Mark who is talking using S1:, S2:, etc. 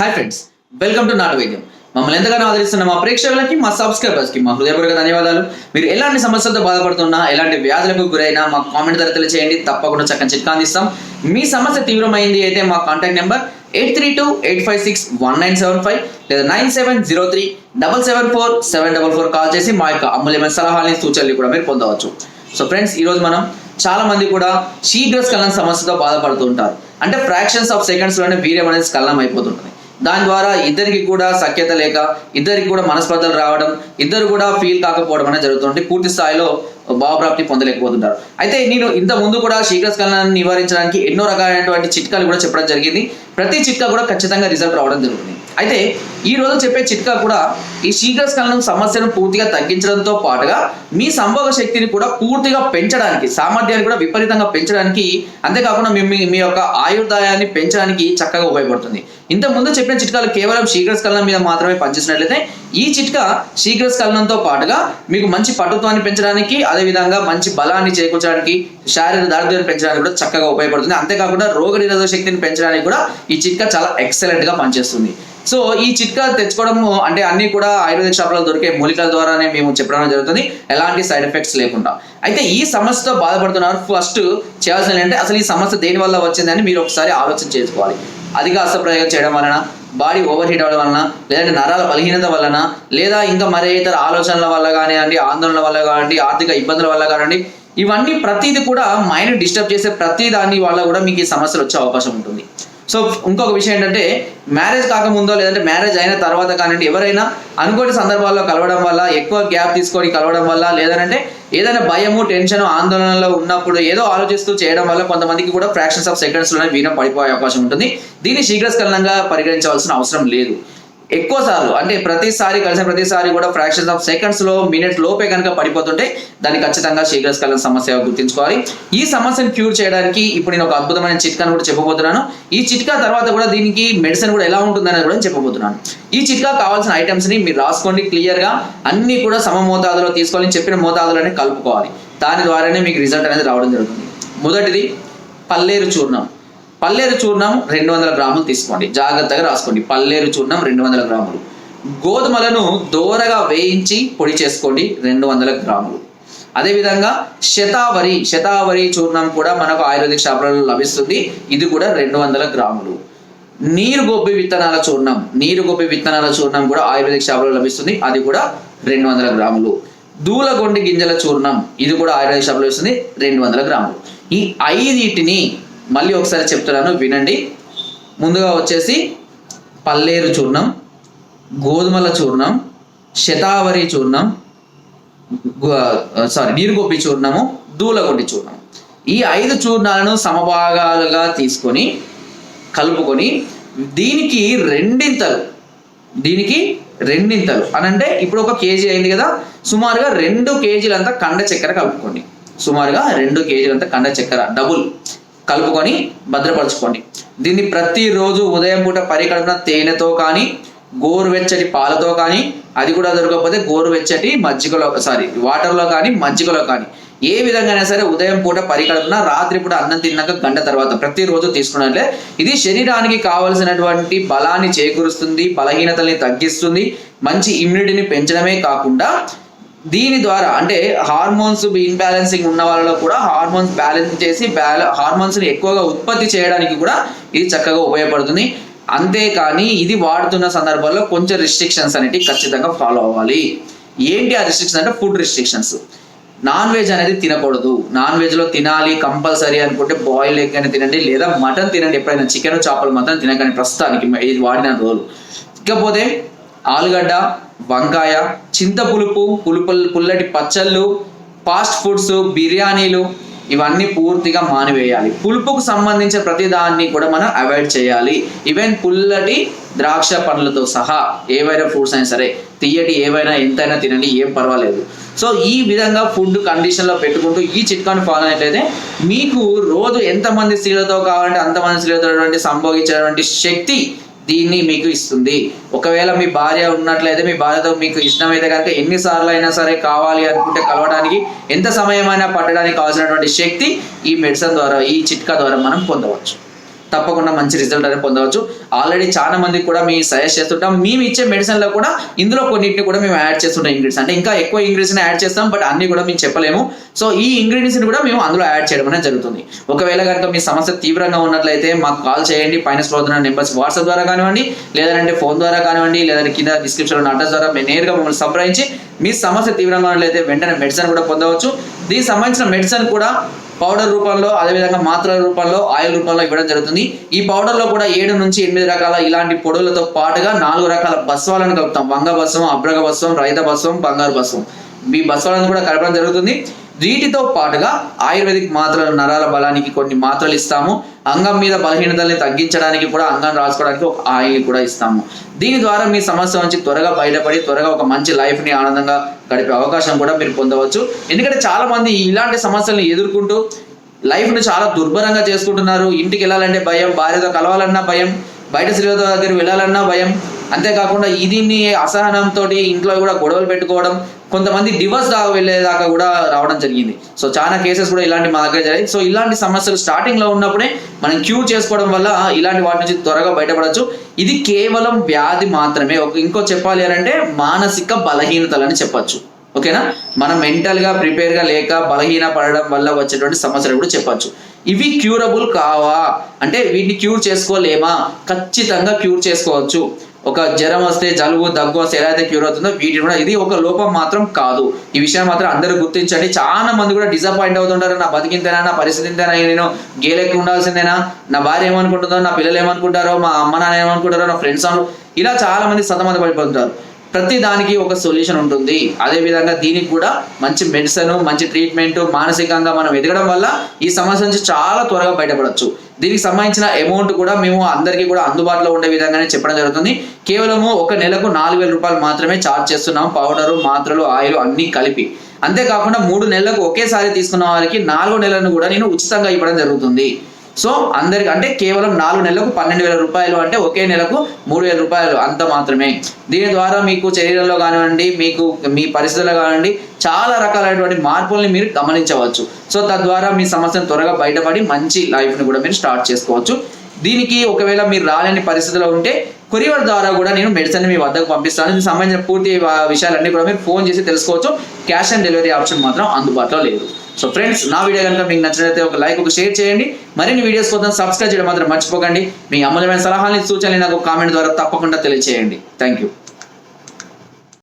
S1: Hi friends welcome to నాటు వైద్యం మమ్మల్ని ఎంతగానో ఆదరిస్తున్న మా ప్రేక్షకులకి మా సబ్స్క్రైబర్స్కి మా హృదయపూర్వక ధన్యవాదాలు. మీరు ఎలాంటి సమస్యలతో బాధపడుతున్నా ఎలాంటి వ్యాధులకు గురైనా మా కామెంట్ ద్వారా తెలియచేయండి తప్పకుండా చక్కని చిట్కా అందిస్తాం. మీ సమస్య తీవ్రమైంది అయితే మా contact number eight three two eight five six one nine seven five లేదా nine seven zero three double seven four seven double four call చేసి మా యొక్క అమూల్యమైన సలహాలని సూచనలు కూడా మీరు పొందవచ్చు. సో ఫ్రెండ్స్ ఈరోజు మనం చాలా మంది కూడా శీఘ్రస్ఖలన సమస్యతో బాధపడుతూ ఉంటారు. అంటే ఫ్రాక్షన్స్ ఆఫ్ సెకండ్స్లోనే వీర్యం అనేది స్ఖలనం అయిపోతుంటుంది. దాని ద్వారా ఇద్దరికి కూడా సఖ్యత లేక ఇద్దరికి కూడా మనస్పర్ధలు రావడం ఇద్దరు కూడా ఫీల్ కాకపోవడం అనేది జరుగుతుంది పూర్తి స్థాయిలో భావప్రాప్తి పొందలేకపోతుంటారు. అయితే నేను ఇంత ముందు కూడా శీఘ్రస్ఖలనాన్ని నివారించడానికి ఎన్నో రకాలైనటువంటి చిట్కాలు కూడా చెప్పడం జరిగింది. ప్రతి చిట్కా కూడా ఖచ్చితంగా రిజల్ట్ రావడం జరుగుతుంది. అయితే ఈ రోజు చెప్పే చిట్కా కూడా ఈ శీఘ్రస్ఖలనం సమస్యను పూర్తిగా తగ్గించడంతో పాటుగా మీ సంభోగ శక్తిని కూడా పూర్తిగా పెంచడానికి సామర్థ్యాన్ని కూడా విపరీతంగా పెంచడానికి అంతేకాకుండా మీ మీ- మీ యొక్క ఆయుర్దాయాన్ని పెంచడానికి చక్కగా ఉపయోగపడుతుంది. ఇంత ముందు చెప్పిన చిట్కాలు కేవలం శీఘ్రస్ఖలనం మీద మాత్రమే పనిచేసినట్లయితే ఈ చిట్కా శీఘ్రస్ఖలనంతో పాటుగా మీకు మంచి పటుత్వాన్ని పెంచడానికి అదేవిధంగా మంచి బలాన్ని చేకూర్చడానికి శారీరక దారిద్ర్యాన్ని పెంచడానికి కూడా చక్కగా ఉపయోగపడుతుంది. అంతేకాకుండా రోగ నిరోధక శక్తిని పెంచడానికి కూడా ఈ చిట్కా చాలా ఎక్సలెంట్గా పనిచేస్తుంది. సో ఈ చిట్కా తెచ్చుకోవడము అంటే అన్ని కూడా ఆయుర్వేదిక షాపులో దొరికే మూలికల ద్వారానే మేము చెప్పడం జరుగుతుంది. ఎలాంటి సైడ్ ఎఫెక్ట్స్ లేకుండా. అయితే ఈ సమస్యతో బాధపడుతున్నారు ఫస్ట్ చేయాల్సిన ఏంటంటే అసలు ఈ సమస్య దేని వల్ల వచ్చిందని మీరు ఒకసారి ఆలోచన చేసుకోవాలి. అధిక అసప్రయోగం చేయడం వలన బాడీ ఓవర్ హీట్ అవ్వడం వలన లేదంటే నరాల బలహీనత వలన లేదా ఇంకా మరే ఇతర ఆలోచనల వల్ల కానివ్వండి ఆందోళన వల్ల కానివ్వండి ఆర్థిక ఇబ్బందుల వల్ల కానివ్వండి ఇవన్నీ ప్రతిది కూడా మైండ్ డిస్టర్బ్ చేసే ప్రతి దాని వల్ల కూడా మీకు ఈ సమస్యలు వచ్చే అవకాశం ఉంటుంది. సో ఇంకొక విషయం ఏంటంటే మ్యారేజ్ కాకముందో లేదంటే మ్యారేజ్ అయిన తర్వాత కానివ్వండి ఎవరైనా అనుకోని సందర్భాల్లో కలవడం వల్ల ఎక్కువ గ్యాప్ తీసుకొని కలవడం వల్ల లేదంటే ఏదైనా భయము టెన్షన్ ఆందోళనలో ఉన్నప్పుడు ఏదో ఆలోచిస్తూ చేయడం వల్ల కొంతమందికి కూడా ఫ్రాక్షన్స్ ఆఫ్ సెకండ్స్లోనే వీణం పడిపోయే అవకాశం ఉంటుంది. దీన్ని శీఘ్రస్కలనంగా పరిగణించవలసిన అవసరం లేదు. ఎక్కువ సార్లు అంటే ప్రతిసారి కలిసిన ప్రతిసారి కూడా ఫ్రాక్షన్స్ ఆఫ్ సెకండ్స్లో మినిట్స్ లోపే కనుక పడిపోతుంటే దాన్ని ఖచ్చితంగా శీఘ్రస్కలన సమస్య గుర్తించుకోవాలి. ఈ సమస్యను క్యూర్ చేయడానికి ఇప్పుడు నేను ఒక అద్భుతమైన చిట్కాను కూడా చెప్పబోతున్నాను. ఈ చిట్కా తర్వాత కూడా దీనికి మెడిసిన్ కూడా ఎలా ఉంటుందనేది కూడా చెప్పబోతున్నాను. ఈ చిట్కా కావాల్సిన ఐటమ్స్ని మీరు రాసుకోండి క్లియర్గా. అన్ని కూడా సమ మోతాదులో తీసుకోవాలని చెప్పిన మోతాదులోనే కలుపుకోవాలి. దాని ద్వారానే మీకు రిజల్ట్ అనేది రావడం జరుగుతుంది. మొదటిది పల్లేరు చూర్ణం. పల్లేరు చూర్ణం రెండు వందల గ్రాములు తీసుకోండి. జాగ్రత్తగా రాసుకోండి. పల్లేరు చూర్ణం రెండు వందల గ్రాములు. గోధుమలను దోరగా వేయించి పొడి చేసుకోండి. రెండు వందల గ్రాములు. అదేవిధంగా శతావరి శతావరి చూర్ణం కూడా మనకు ఆయుర్వేదిక షాపులలో లభిస్తుంది. ఇది కూడా రెండు వందల గ్రాములు. నీరు గొబ్బి విత్తనాల చూర్ణం. నీరు గొబ్బి విత్తనాల చూర్ణం కూడా ఆయుర్వేదిక షాపులో లభిస్తుంది. అది కూడా రెండు వందల గ్రాములు. దూలగొండి గింజల చూర్ణం. ఇది కూడా ఆయుర్వేదిక షాపులో లభిస్తుంది. రెండు వందల గ్రాములు. ఈ ఐదిటిని మళ్ళీ ఒకసారి చెప్తున్నాను వినండి. ముందుగా వచ్చేసి పల్లేరు చూర్ణం గోధుమల చూర్ణం శతావరి చూర్ణం సారీ నీరుగొప్పి చూర్ణము దూలగొండి చూర్ణం. ఈ ఐదు చూర్ణాలను సమభాగాలుగా తీసుకొని కలుపుకొని దీనికి రెండింతలు దీనికి రెండింతలు. అనంటే ఇప్పుడు ఒక కేజీ అయింది కదా సుమారుగా రెండు కేజీలంతా కండ చక్కెర కలుపుకోండి. సుమారుగా రెండు కేజీలంతా కండ చక్కెర డబుల్. కలుపుకొని భద్రపరచుకోండి. దీన్ని ప్రతిరోజు ఉదయం పూట పరికల్పన తేనెతో కానీ గోరువెచ్చటి పాలతో కానీ అది కూడా దొరకకపోతే గోరువెచ్చటి మజ్జిగలో సారీ వాటర్లో కానీ మజ్జిగలో కానీ. ఏ విధంగానే సరే ఉదయం పూట పరికల్పన రాత్రి పూట అన్నం తిన్నాక గంట తర్వాత ప్రతిరోజు తీసుకున్నట్లే ఇది శరీరానికి కావలసినటువంటి బలాన్ని చేకూరుస్తుంది బలహీనతల్ని తగ్గిస్తుంది మంచి ఇమ్యూనిటీని పెంచడమే కాకుండా దీని ద్వారా అంటే హార్మోన్స్ ఇన్బ్యాలెన్సింగ్ ఉన్న వాళ్ళలో కూడా హార్మోన్స్ బ్యాలెన్స్ చేసి బ్యాల హార్మోన్స్ని ఎక్కువగా ఉత్పత్తి చేయడానికి కూడా ఇది చక్కగా ఉపయోగపడుతుంది. అంతేకాని ఇది వాడుతున్న సందర్భాల్లో కొంచెం రిస్ట్రిక్షన్స్ అనేటివి ఖచ్చితంగా ఫాలో అవ్వాలి. ఏంటి ఆ రిస్ట్రిక్షన్ అంటే ఫుడ్ రిస్ట్రిక్షన్స్ నాన్ వెజ్ అనేది తినకూడదు. నాన్ వెజ్లో తినాలి కంపల్సరీ అనుకుంటే బాయిల్ ఎగ్ అని తినండి లేదా మటన్ తినండి ఎప్పుడైనా చికెన్ చేపలు మాత్రం తినకండి ప్రస్తుతానికి ఇది వాడిన రోజు ఇకపోతే ఆలుగడ్డ వంకాయ చింత పులుపు పులుపు పుల్లటి పచ్చళ్ళు ఫాస్ట్ ఫుడ్స్ బిర్యానీలు ఇవన్నీ పూర్తిగా మానివేయాలి. పులుపుకు సంబంధించిన ప్రతి దాన్ని కూడా మనం అవాయిడ్ చేయాలి. ఈవెన్ పుల్లటి ద్రాక్ష పండ్లతో సహా ఏవైనా ఫ్రూట్స్ అయినా సరే తీయటి ఏవైనా ఎంతైనా తినండి ఏం పర్వాలేదు. సో ఈ విధంగా ఫుడ్ కండిషన్లో పెట్టుకుంటూ ఈ చిట్కాను ఫాలో అయినట్లయితే మీకు రోజు ఎంతమంది స్త్రీలతో కావాలంటే అంతమంది స్త్రీలతో సంభోగించేటువంటి శక్తి దీన్ని మీకు ఇస్తుంది. ఒకవేళ మీ భార్య ఉన్నట్లయితే మీ భార్యతో మీకు ఇష్టమైతే కనుక ఎన్నిసార్లు అయినా సరే కావాలి అనుకుంటే కలవడానికి ఎంత సమయమైనా పట్టడానికి కావాల్సినటువంటి శక్తి ఈ మెడిసిన్ ద్వారా ఈ చిట్కా ద్వారా మనం పొందవచ్చు. తప్పకుండా మంచి రిజల్ట్ అనేది పొందవచ్చు. ఆల్రెడీ చాలా మందికి కూడా మీ సజెస్ట్ చేస్తుంటాం. మేము ఇచ్చే మెడిసిన్లో కూడా ఇందులో కొన్నింటిని కూడా మేము యాడ్ చేస్తుంటాం ఇంగ్రీడియన్స్ అంటే ఇంకా ఎక్కువ ఇంగ్రీడియన్స్ యాడ్ చేస్తాం బట్ అన్ని కూడా మేము చెప్పలేము. సో ఈ ఇంగ్రీడియంట్స్ కూడా మేము అందులో యాడ్ చేయడం అనేది జరుగుతుంది. ఒకవేళ కనుక మీ సమస్య తీవ్రంగా ఉన్నట్లయితే మాకు కాల్ చేయండి. పైన స్క్రోల్ నెంబర్స్ వాట్సాప్ ద్వారా కానివ్వండి లేదంటే ఫోన్ ద్వారా కానివ్వండి లేదంటే కింద డిస్క్రిప్షన్ ఉన్న అడ్రస్ ద్వారా మేము నేరుగా మమ్మల్ని సంప్రదించి మీ సమస్య తీవ్రంగా ఉన్నట్లయితే వెంటనే మెడిసిన్ కూడా పొందవచ్చు. దీనికి సంబంధించిన మెడిసిన్ కూడా పౌడర్ రూపంలో అదేవిధంగా మాత్రల రూపంలో ఆయిల్ రూపంలో ఇవ్వడం జరుగుతుంది. ఈ పౌడర్లో కూడా ఏడు నుంచి ఎనిమిది రకాల ఇలాంటి పొడులతో పాటుగా నాలుగు రకాల బస్వాలను కలుపుతాం. వంగ బస్వం అబ్రగ బస్వం రైత బస్వం బంగారు బస్వం. ఈ బస్వాలను కూడా కలపడం జరుగుతుంది. వీటితో పాటుగా ఆయుర్వేదిక్ మాత్రలు నరాల బలానికి కొన్ని మాత్రలు ఇస్తాము. అంగం మీద బలహీనతల్ని తగ్గించడానికి కూడా అంగం రాసుకోవడానికి ఒక ఆయిల్ కూడా ఇస్తాము. దీని ద్వారా మీ సమస్య నుంచి త్వరగా బయటపడి త్వరగా ఒక మంచి లైఫ్ని ఆనందంగా గడిపే అవకాశం కూడా మీరు పొందవచ్చు. ఎందుకంటే చాలా మంది ఇలాంటి సమస్యలను ఎదుర్కొంటూ లైఫ్ను చాలా దుర్భరంగా చేసుకుంటున్నారు. ఇంటికి వెళ్ళాలంటే భయం భార్యతో కలవాలన్నా భయం బయట స్త్రీలతో దగ్గర వెళ్ళాలన్నా భయం అంతేకాకుండా దీన్ని అసహనంతో ఇంట్లో కూడా గొడవలు పెట్టుకోవడం కొంతమంది డివోర్స్ దాకా వెళ్ళేదాకా కూడా రావడం జరిగింది. సో చాలా కేసెస్ కూడా ఇలాంటి మా దగ్గర జరిగాయి. సో ఇలాంటి సమస్యలు స్టార్టింగ్లో ఉన్నప్పుడే మనం క్యూర్ చేసుకోవడం వల్ల ఇలాంటి వాటి నుంచి త్వరగా బయటపడవచ్చు ఇది కేవలం వ్యాధి మాత్రమే. ఒక ఇంకో చెప్పాలి అని అంటే మానసిక బలహీనతలని చెప్పచ్చు. ఓకేనా మనం మెంటల్గా ప్రిపేర్గా లేక బలహీన పడడం వల్ల వచ్చేటువంటి సమస్యలు కూడా చెప్పచ్చు. ఇవి క్యూరబుల్ కావా? అంటే వీటిని క్యూర్ చేసుకోలేమా? ఖచ్చితంగా క్యూర్ చేసుకోవచ్చు. ఒక జ్వరం వస్తే జలుబు దగ్గు వస్తే ఎలా అయితే క్యూర్ అవుతుందో వీటి కూడా ఇది ఒక లోపం మాత్రం కాదు. ఈ విషయం మాత్రం అందరూ గుర్తించండి. చాలా మంది కూడా డిసప్పాయింట్ అవుతుంటారు. నా బతికింతేనా నా పరిస్థితి ఇంతేనా నేను గేలెక్కి ఉండాల్సిందేనా? నా భార్య ఏమనుకుంటుందో నా పిల్లలు ఏమనుకుంటారో మా అమ్మ నాన్న ఏమనుకుంటారో నా ఫ్రెండ్స్ ఇలా చాలా మంది సతమత పడిపోతుంటారు. ప్రతి దానికి ఒక సొల్యూషన్ ఉంటుంది. అదే విధంగా దీనికి కూడా మంచి మెడిసిన్ మంచి ట్రీట్మెంట్ మానసికంగా మనం ఎదగడం వల్ల ఈ సమస్య నుంచి చాలా త్వరగా బయటపడవచ్చు దీనికి సంబంధించిన అమౌంట్ కూడా మేము అందరికీ కూడా అందుబాటులో ఉండే విధంగానే చెప్పడం జరుగుతుంది. కేవలము ఒక నెలకు నాలుగు వేల రూపాయలు మాత్రమే ఛార్జ్ చేస్తున్నాం. పౌడరు మాత్రలు ఆయిల్ అన్ని కలిపి. అంతేకాకుండా మూడు నెలలకు ఒకేసారి తీసుకున్న వారికి నాలుగు నెలలను కూడా నేను ఉచితంగా ఇవ్వడం జరుగుతుంది. సో అందరికి అంటే కేవలం నాలుగు నెలలకు పన్నెండు వేల రూపాయలు అంటే ఒకే నెలకు మూడు వేల రూపాయలు అంత మాత్రమే. దీని ద్వారా మీకు శరీరంలో కానివ్వండి మీకు మీ పరిస్థితుల్లో కానివ్వండి చాలా రకాలైనటువంటి మార్పుల్ని మీరు గమనించవచ్చు. సో తద్వారా మీ సమస్యను త్వరగా బయటపడి మంచి లైఫ్ని కూడా మీరు స్టార్ట్ చేసుకోవచ్చు. దీనికి ఒకవేళ మీరు రాలేని పరిస్థితిలో ఉంటే కొరియర్ ద్వారా కూడా నేను మెడిసిన్ మీ వద్దకు పంపిస్తాను. దీనికి సంబంధించిన పూర్తి విషయాలన్నీ కూడా మీరు ఫోన్ చేసి తెలుసుకోవచ్చు. క్యాష్ ఆన్ డెలివరీ ఆప్షన్ మాత్రం అందుబాటులో లేదు. సో ఫ్రెండ్స్ నా వీడియో కనుక మీకు నచ్చినట్లయితే ఒక లైక్ ఒక షేర్ చేయండి. మరిన్ని వీడియోస్ కోసం సబ్స్క్రైబ్ చేయడం మాత్రం మర్చిపోకండి. మీ అమూల్యమైన సలహాలని సూచనలు నాకు కామెంట్ ద్వారా తప్పకుండా తెలియజేయండి థ్యాంక్ యూ